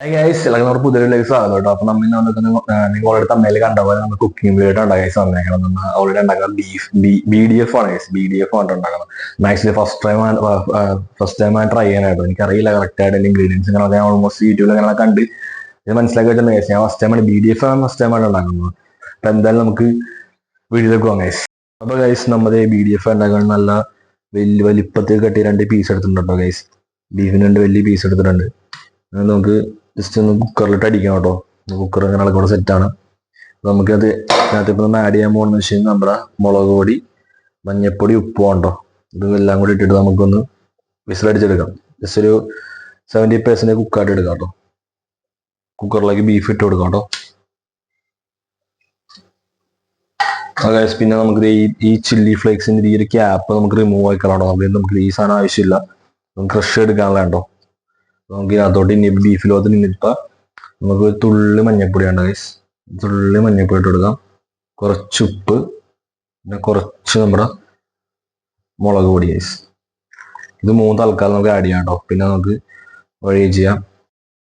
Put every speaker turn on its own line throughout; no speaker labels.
Guys എല്ലാവർക്കും നമ്മുടെ പുതിയൊരു സ്വാഗതം കേട്ടോ. അപ്പൊ നമ്മൾ ഇന്ന് വന്നിട്ട് നിങ്ങൾ ഓൾറെഡി തമ്മിൽ കണ്ടപോലെ നമ്മൾ കുക്കിംഗ് വീഡിയോ ഉണ്ടാ ഗൈസ് വന്നേക്കണം നമ്മൾ ഓൾറെഡി ഉണ്ടാക്കുന്നത് ബീഫ് ബി ഡി എഫ് ആണ് ഗൈസ് ബി ഡി എഫ് ആണ് ഉണ്ടാക്കുന്നത്. Maximum first time first time try ചെയ്യാനായിട്ട്. എനിക്കറിയില്ല കറക്റ്റ് ആയിട്ട് ഇൻഗ്രീഡിയൻസ് ഇങ്ങനെ ഞാൻ ഓൾമോസ്റ്റ് യൂട്യൂബിൽ ഇങ്ങനെ കണ്ട് ഇത് മനസ്സിലാക്കി വെച്ചാൽ ഗൈസ് ഞാൻ ഫസ്റ്റ് ടൈമാണ് ബി ഡി എഫ് ആണ് ഫസ്റ്റ് ടൈമാണ് ഉണ്ടാക്കുന്നത്. അപ്പൊ എന്തായാലും നമുക്ക് വീഡിയോയിലേക്ക് പോകാം ഗൈസ് അപ്പൊ ഗൈസ് നമ്മുടെ ബി ഡി എഫ് ഉണ്ടാക്കാൻ നല്ല വലിയ വലിപ്പത്തിൽ കെട്ടി രണ്ട് പീസ് എടുത്തിട്ടുണ്ട് ഗൈസ് ബീഫിന് രണ്ട് വലിയ പീസ് എടുത്തിട്ടുണ്ട്. നമുക്ക് ജസ്റ്റ് ഒന്ന് കുക്കറിലിട്ട് അടിക്കണം കേട്ടോ. കുക്കർ അങ്ങനെ കൂടെ സെറ്റാണ് നമുക്കത് അതിനകത്ത് ഇപ്പം നമ്മൾ ആഡ് ചെയ്യാൻ പോകുന്നത് വെച്ച് കഴിഞ്ഞാൽ നമ്മുടെ മുളക് പൊടി മഞ്ഞപ്പൊടി ഉപ്പ് ഉണ്ടോ ഇത് എല്ലാം കൂടി ഇട്ടിട്ട് നമുക്കൊന്ന് വിസിലടിച്ചെടുക്കാം ജസ്റ്റ് ഒരു സെവന്റി പെർസെന്റ് കുക്കായിട്ട് എടുക്കാം കേട്ടോ. കുക്കറിലേക്ക് ബീഫ് ഇട്ട് കൊടുക്കാം കേട്ടോ. ഗൈസ് പിന്നെ നമുക്ക് ഈ ഈ ചില്ലി ഫ്ലേക്സിന്റെ ഈ ഒരു ക്യാപ്പ് നമുക്ക് റിമൂവ് ആയിക്കണം കേട്ടോ. നമുക്ക് നമുക്ക് ഈ സാധനം ആവശ്യമില്ല. നമുക്ക് ക്രഷ് എടുക്കാനുള്ള കേട്ടോ. നമുക്ക് അതോട്ട് ഇനി ബീഫിലോട്ട് നിന്നിപ്പ നമുക്ക് തുള്ളി മഞ്ഞപ്പൊടി വേണ്ട ഗൈസ് തുള്ളി മഞ്ഞപ്പൊടി ഇട്ട് കൊടുക്കാം. കുറച്ച് ഉപ്പ് പിന്നെ കുറച്ച് നമ്മുടെ മുളക് പൊടി ഗൈസ് ഇത് മൂന്ന് തൽക്കാലം നമുക്ക് ആഡ് ചെയ്യാം കേട്ടോ പിന്നെ നമുക്ക് വഴി ചെയ്യാം.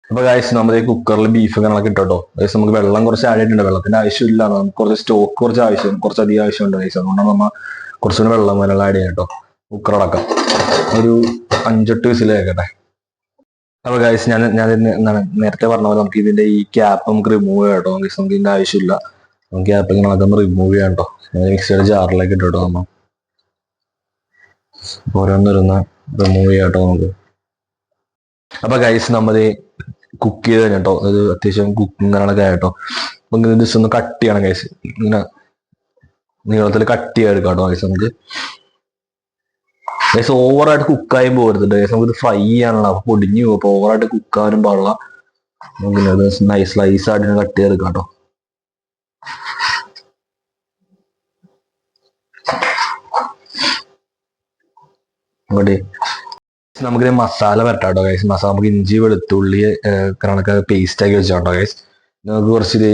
അപ്പൊ ഗൈസ് നമ്മുടെ കുക്കറിൽ ബീഫ് കണക്ക് ഇട്ടോ ഗൈസ് നമുക്ക് വെള്ളം കുറച്ച് ആഡ് ചെയ്തിട്ടുണ്ട്. വെള്ളത്തിന്റെ ആവശ്യമില്ല നമുക്ക് കുറച്ച് സ്റ്റോക്ക് കുറച്ച് ആവശ്യം കുറച്ച് അധികം ആവശ്യമുണ്ട് ഗൈസ് അതുകൊണ്ടാണ് നമ്മൾ കുറച്ചുകൂടി വെള്ളം വരെയുള്ള ആഡ് ചെയ്യാം കേട്ടോ കുക്കർ അടക്കം. ഒരു അഞ്ചെട്ട് വിസിൽ കേൾക്കട്ടെ അപ്പൊ ഗൈസ് ഞാൻ ഞാൻ എന്താണ് നേരത്തെ പറഞ്ഞ പോലെ നമുക്ക് ഇതിന്റെ ഈ ക്യാപ്പ് നമുക്ക് റിമൂവ് ചെയ്യാം കേട്ടോ ഗൈസ് നമുക്ക് ഇതിന്റെ ആവശ്യമില്ല. നമുക്ക് ക്യാപ്പ് ഇങ്ങനെ നമുക്ക് റിമൂവ് ചെയ്യാം കേട്ടോ മിക്സിയുടെ ജാറിലേക്ക് ഇട്ടോ നമ്മ ഓരോന്നൊരുന്ന് റിമൂവ് ചെയ്യാം കേട്ടോ നമുക്ക്. അപ്പൊ ഗൈസ് നമ്മൾ കുക്ക് ചെയ്ത് കഴിഞ്ഞോ അത് അത്യാവശ്യം കുക്കിംഗ് കാണാനൊക്കെ ആയിട്ടോ അപ്പൊ ഇങ്ങനെ ജസ്റ്റ് ഒന്ന് കട്ട് ചെയ്യണം ഗൈസ് ഇങ്ങനെ നീളത്തിൽ കട്ട് ചെയ്യാൻ എടുക്കാം കേട്ടോ ഗൈസ് നമുക്ക്. ഗൈസ് ഓവറായിട്ട് കുക്കായും പോകരുത് ഗൈസ് നമുക്ക് ഇത് ഫ്രൈ ചെയ്യാനുള്ള അപ്പൊ പൊടിഞ്ഞു പോകും അപ്പൊ ഓവറായിട്ട് കുക്കാനും പാടില്ല. നമുക്ക് നൈസ് സ്ലൈസ് ആയിട്ട് കട്ട് ചെയ്തെടുക്കാം കേട്ടോ. അങ്ങോട്ടേ നമുക്കിത് മസാല വരട്ടോ ഗൈസ് മസാല നമുക്ക് ഇഞ്ചി വെളുത്തുള്ളി കണക്ക് പേസ്റ്റ് ആക്കി വെച്ചാട്ടോ ഗൈസ് നമുക്ക് കുറച്ച്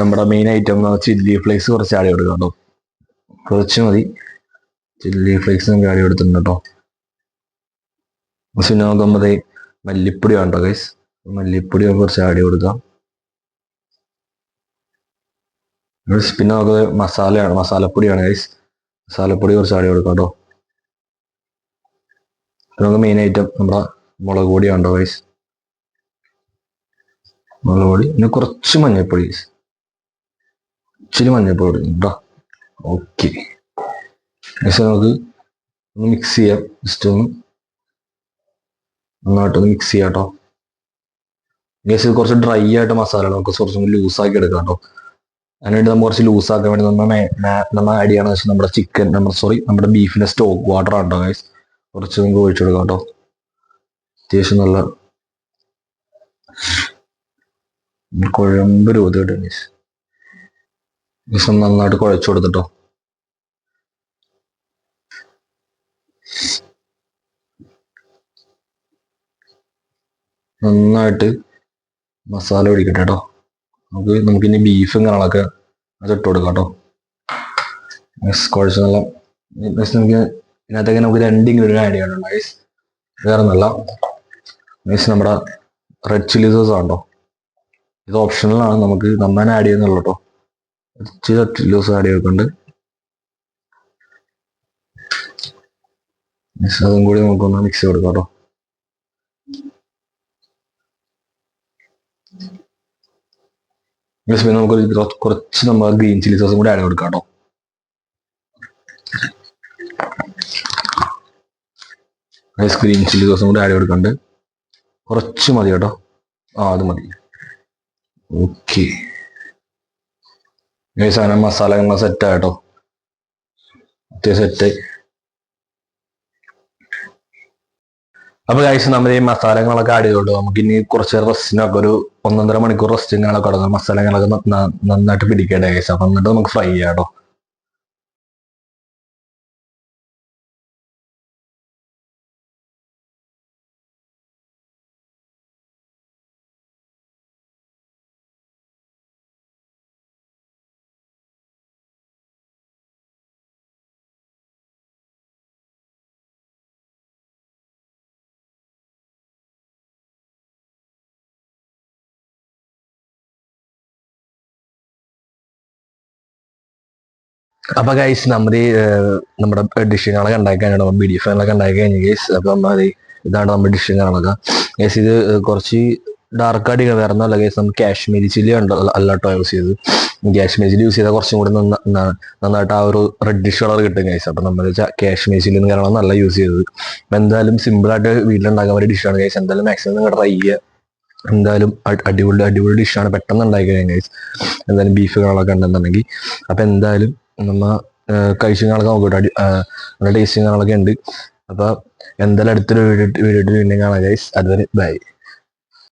നമ്മുടെ മെയിൻ ഐറ്റം ചില്ലി ഫ്ലേക്സ് കുറച്ച് ആഡ് കൊടുക്കാം കേട്ടോ. കുറച്ച് മതി. ചില്ലി ഫ്ലേക്സും കാര്യം എടുത്തിട്ടുണ്ട് കേട്ടോ നമുക്ക് നമ്മുടെ മല്ലിപ്പൊടി വേണ്ടോ ഗൈസ് മല്ലിപ്പൊടി കുറച്ച് ആടി കൊടുക്കാം പിന്നെ നമുക്ക് മസാലയാണ് മസാലപ്പൊടിയാണ് ഗൈസ് മസാലപ്പൊടി കുറച്ച് ആടി കൊടുക്കാം കേട്ടോ നമുക്ക് മെയിൻ ഐറ്റം നമ്മുടെ മുളക് പൊടി വേണ്ടോ ഗൈസ് മുളക് പൊടി. പിന്നെ കുറച്ച് മഞ്ഞൾപ്പൊടി ഇച്ചിരി മഞ്ഞൾപ്പൊടി കേട്ടോ ഓക്കെ നമുക്ക് ഒന്ന് മിക്സ് ചെയ്യാം. ജസ്റ്റ് ഒന്ന് നന്നായിട്ടൊന്ന് മിക്സ് ചെയ്യാം കേട്ടോ ഇത് കുറച്ച് ഡ്രൈ ആയിട്ട് മസാല നമുക്ക് കുറച്ചും കൂടി ലൂസാക്കി എടുക്കാം കേട്ടോ അതിനുവേണ്ടി നമ്മൾ കുറച്ച് ലൂസാക്കാൻ വേണ്ടി നമ്മൾ നമ്മൾ ആഡ് ചെയ്യണമെന്ന് വെച്ചാൽ നമ്മുടെ ചിക്കൻ നമ്മുടെ സോറി നമ്മുടെ ബീഫിന്റെ സ്റ്റോക്ക് വാട്ടർ ആണോ ഗൈസ് കുറച്ച് നമുക്ക് ഒഴിച്ചു കൊടുക്കാം കേട്ടോ അത്യാവശ്യം നല്ല കുഴമ്പ് രൂപ ഗൈസ് നന്നായിട്ട് കുഴച്ചു കൊടുത്തിട്ടോ. നന്നായിട്ട് മസാല പിടിക്കട്ടെ കേട്ടോ നമുക്ക് നമുക്കിനി ബീഫും അത് ഇട്ട് കൊടുക്കാം കേട്ടോ കുഴച്ച് നല്ല നമുക്ക് ഇതിനകത്തേക്ക് നമുക്ക് രണ്ട് ഒരു ഐഡിയ ചെയ്യണം ഗൈസ് വേറെ ഒന്നല്ല ഗൈസ് നമ്മുടെ റെഡ് ചില്ലി സോസ് ആണോ ഇത് ഓപ്ഷണലാണ് നമുക്ക് നന്നായി ആഡ് ചെയ്യുന്നുള്ളൂ കേട്ടോ ഇച്ചിരി റെഡ് ചില്ലി സോസ് ആഡ് ചെയ്തിട്ടുണ്ട്. അതും കൂടി നമുക്കൊന്ന് മിക്സ് കൊടുക്കാം കേട്ടോ പിന്നെ നമുക്ക് കുറച്ച് നമ്മൾ ഗ്രീൻ ചില്ലി സോസും കൂടി ആഡ് കൊടുക്കാം കേട്ടോ. ഐസ് ഗ്രീൻ ചില്ലി സോസും കൂടി ആഡ് കൊടുക്കണ്ട്. കുറച്ച് മതി കേട്ടോ. ആ അത് മതി. ഓക്കെ ഈ സാധനം മസാല ഞങ്ങൾ സെറ്റ് ആയിട്ടോ അത്യാവശ്യം സെറ്റ് അപ്പൊ കഴിച്ച് നമ്മൾ ഈ മസാലകളൊക്കെ ആഡ് ചെയ്തോളൂ നമുക്ക് ഇനി കുറച്ച് റെസ്റ്റിനൊക്കെ ഒരു ഒന്നൊന്നര മണിക്കൂർ റെസ്റ്റിങ്ങനെ കൊടുക്കാം മസാലകളൊക്കെ നന്നായിട്ട് പിടിക്കേണ്ട കേസ് അപ്പൊ എന്നിട്ട് നമുക്ക് ഫ്രൈ ചെയ്യാം കേട്ടോ അപ്പൊ ഗൈസ് നമ്മുടെ ഈ, നമ്മുടെ ഡിഷുകളൊക്കെ ഉണ്ടാക്കി കഴിഞ്ഞാൽ ബി ഡി എഫ് ഉണ്ടാക്കി കഴിഞ്ഞു ഗൈസ് അപ്പൊ നമ്മൾ ഇതാണ് നമ്മുടെ ഡിഷുകളൊക്കെ ഗൈസ് ഇത് കുറച്ച് ഡാർക്ക് അടികൾ വേറെ ഒന്നല്ല ഗൈസ് നമ്മൾ കാശ്മീരി ചില്ലി ഉണ്ട് അല്ലാട്ടോ യൂസ് ചെയ്ത് കാശ്മീരി ചില്ലി യൂസ് ചെയ്താൽ കുറച്ചും കൂടി നന്നായിട്ട് ആ ഒരു റെഡിഷ് കളർ കിട്ടും ഗൈസ് അപ്പൊ നമ്മൾ കാശ്മീരി ചില്ലി എന്ന് കാരണം നല്ല യൂസ് ചെയ്തത്. അപ്പൊ എന്തായാലും സിമ്പിൾ ആയിട്ട് വീട്ടിലുണ്ടാക്കാൻ പറ്റിയ ഡിഷാണ് ഗൈസ് എന്തായാലും മാക്സിമം നിങ്ങൾ ട്രൈ ചെയ്യുക എന്തായാലും അടിപൊളി അടിപൊളി ഡിഷാണ് പെട്ടെന്ന് ഉണ്ടാക്കി കഴിഞ്ഞാൽ ഗൈസ് എന്തായാലും ബീഫ് ബീഫുകളൊക്കെ ഉണ്ടെന്നുണ്ടെങ്കിൽ. അപ്പൊ എന്തായാലും നമ്മ കഴിച്ചു കാണാൻ ആ, നല്ല ടേസ്റ്റും കാണാനൊക്കെ ഉണ്ട്. അപ്പൊ എന്തായാലും അടുത്തൊരു വീഡിയോ വീഡിയോ വീണ്ടും കാണാം ഗൈസ് അതുവരെ ബൈ